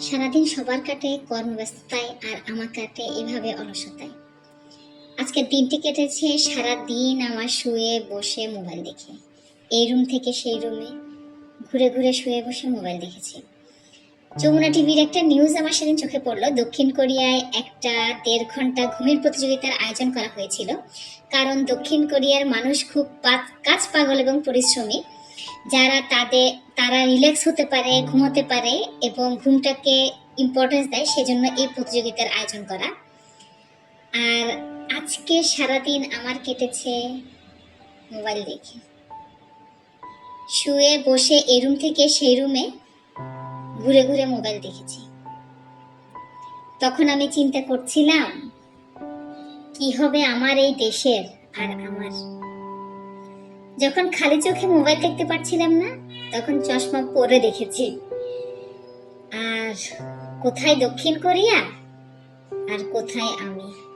সারাদিন সবার কাটে কর্মব্যস্ততায় আর আমার কাটে এভাবে অলসতায়। আজকের দিনটি কেটেছে সারা দিন আমার শুয়ে বসে মোবাইল দেখে। এই রুম থেকে সেই রুমে ঘুরে ঘুরে শুয়ে বসে মোবাইল দেখেছি। যমুনা টিভির একটা নিউজ আমার সেদিন চোখে পড়ল। দক্ষিণ কোরিয়ায় একটা দেড় ঘণ্টা ঘুমের প্রতিযোগিতার আয়োজন করা হয়েছিল। কারণ দক্ষিণ কোরিয়ার মানুষ খুব কাজ পাগল এবং পরিশ্রমী। যারা তাদের, তারা রিল্যাক্স হতে পারে, ঘুমোতে পারে এবং ঘুমটাকে ইম্পর্টেন্স দেয়, সেজন্য এই প্রতিযোগিতার আয়োজন করা। আর আজকে সারাদিন আমার কেটেছে মোবাইল দেখে। শুয়ে বসে এই রুম থেকে সেই রুমে ঘুরে ঘুরে মোবাইল দেখেছি। তখন আমি চিন্তা করছিলাম, কি হবে আমার এই দেশের আর আমার যখন খালি চোখে মোবাইল দেখতে পারছিলাম না, তখন চশমা পরে দেখেছি। আর কোথায় দক্ষিণ কোরিয়া? আর কোথায় আমি?